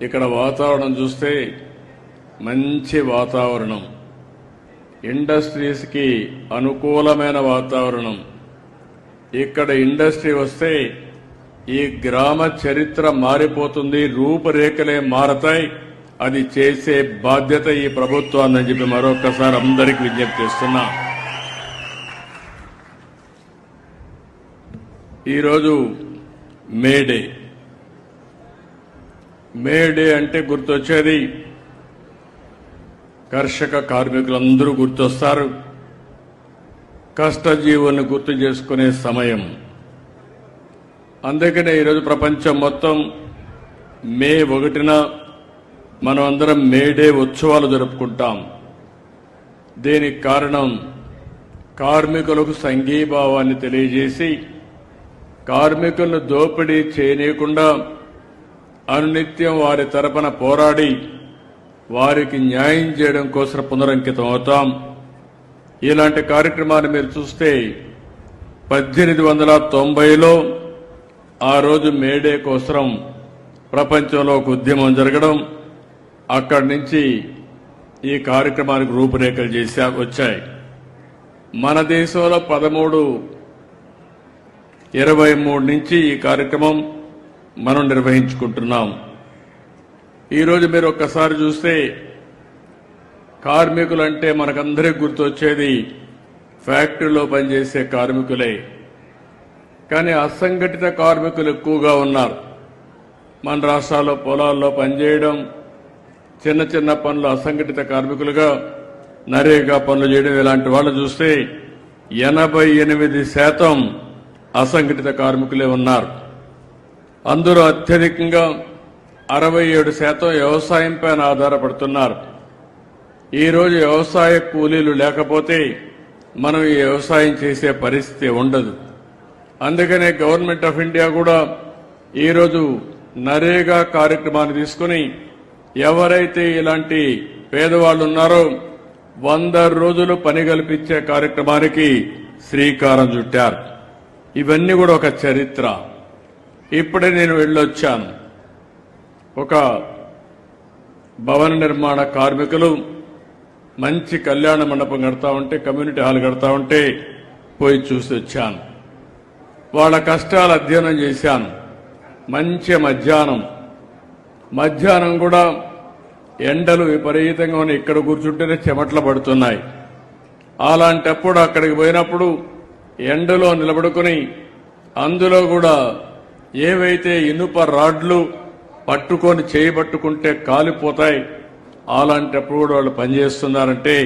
ఇక్కడ వాతావరణం చూస్తే మంచి వాతావరణం. ఇండస్ట్రీస్కి అనుకూలమైన వాతావరణం. ఇక్కడ ఇండస్ట్రీ వస్తే ఈ గ్రామ చరిత్ర మారిపోతుంది రూపురేఖలే మారతాయి. అది చేసే బాధ్యత ఈ ప్రభుత్వాన్ని చెప్పి మరొకసారి అందరికీ విజ్ఞప్తి చేస్తున్నా. ఈరోజు మేడే మేడే అంటే గుర్తొచ్చేది. కర్షక కార్మికులందరూ గుర్తొస్తారు. కష్టజీవులను గుర్తు చేసుకునే సమయం. అందుకనే ఈరోజు ప్రపంచం మొత్తం మే ఒకటిన మనం అందరం మేడే ఉత్సవాలు జరుపుకుంటాం. దీనికి కారణం కార్మికులకు సంఘీభావాన్ని తెలియజేసి కార్మికులను దోపిడీ చేయనీయకుండా అనునిత్యం వారి తరపున పోరాడి వారికి న్యాయం చేయడం కోసం పునరంకితం అవుతాం. ఇలాంటి కార్యక్రమాన్ని మీరు చూస్తే పద్దెనిమిది వందల తొంభైలో ఆ రోజు మేడే కోసం ప్రపంచంలో ఒక ఉద్యమం జరగడం అక్కడి నుంచి ఈ కార్యక్రమానికి రూపురేఖలు చేసా వచ్చాయి. మన దేశంలో పదమూడు ఇరవై మూడు నుంచి ఈ కార్యక్రమం మనం నిర్వహించుకుంటున్నాం. ఈరోజు మీరు ఒక్కసారి చూస్తే కార్మికులంటే మనకందరికీ గుర్తొచ్చేది ఫ్యాక్టరీలో పనిచేసే కార్మికులే. కానీ అసంఘటిత కార్మికులు ఎక్కువగా ఉన్నారు. మన రాష్ట్రాల్లో పొలాల్లో పనిచేయడం చిన్న చిన్న పనులు అసంఘటిత కార్మికులుగా నరేగా పనులు చేయడం ఇలాంటి వాళ్ళు చూస్తే ఎనభై ఎనిమిది శాతం అసంఘటిత కార్మికులే ఉన్నారు. అందరూ అత్యధికంగా అరవై ఏడు శాతం వ్యవసాయం పైన ఆధారపడుతున్నారు. ఈరోజు వ్యవసాయ కూలీలు లేకపోతే మనం ఈ వ్యవసాయం చేసే పరిస్థితి ఉండదు. అందుకనే గవర్నమెంట్ ఆఫ్ ఇండియా కూడా ఈరోజు నరేగా కార్యక్రమాన్ని తీసుకుని ఎవరైతే ఇలాంటి పేదవాళ్ళు ఉన్నారో వంద రోజులు పని కల్పించే కార్యక్రమానికి శ్రీకారం చుట్టారు. ఇవన్నీ కూడా ఒక చరిత్ర. ఇప్పుడే నేను వెళ్ళొచ్చాను. ఒక భవన నిర్మాణ కార్మికులు మంచి కళ్యాణ మండపం కడతా ఉంటే కమ్యూనిటీ హాల్ కడతా ఉంటే పోయి చూసి వచ్చాను. వాళ్ళ కష్టాలు అధ్యయనం చేశాను. మంచి మధ్యాహ్నం. మధ్యాహ్నం కూడా ఎండలు విపరీతంగా ఉన్నాయి. ఇక్కడ కూర్చుంటేనే చెమట్లు పడుతున్నాయి. అలాంటప్పుడు అక్కడికి పోయినప్పుడు ఎండలో నిలబడుకుని అందులో కూడా ఏవైతే ఇనుప రాడ్లు పట్టుకొని చేయబట్టుకుంటే కాలిపోతాయి అలాంటప్పుడు కూడా వాళ్ళు పనిచేస్తున్నారంటే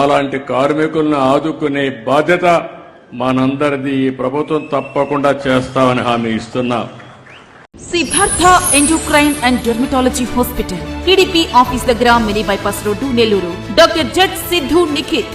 అలాంటి కార్మికులను ఆదుకునే బాధ్యత మనందరిది. ఈ ప్రభుత్వం తప్పకుండా చేస్తామని హామీ ఇస్తున్నా. Siddhartha endocrine and dermatology hospital TDP office దగ్గర mini bypass road Nellore. Doctor Z Siddhu Nikhit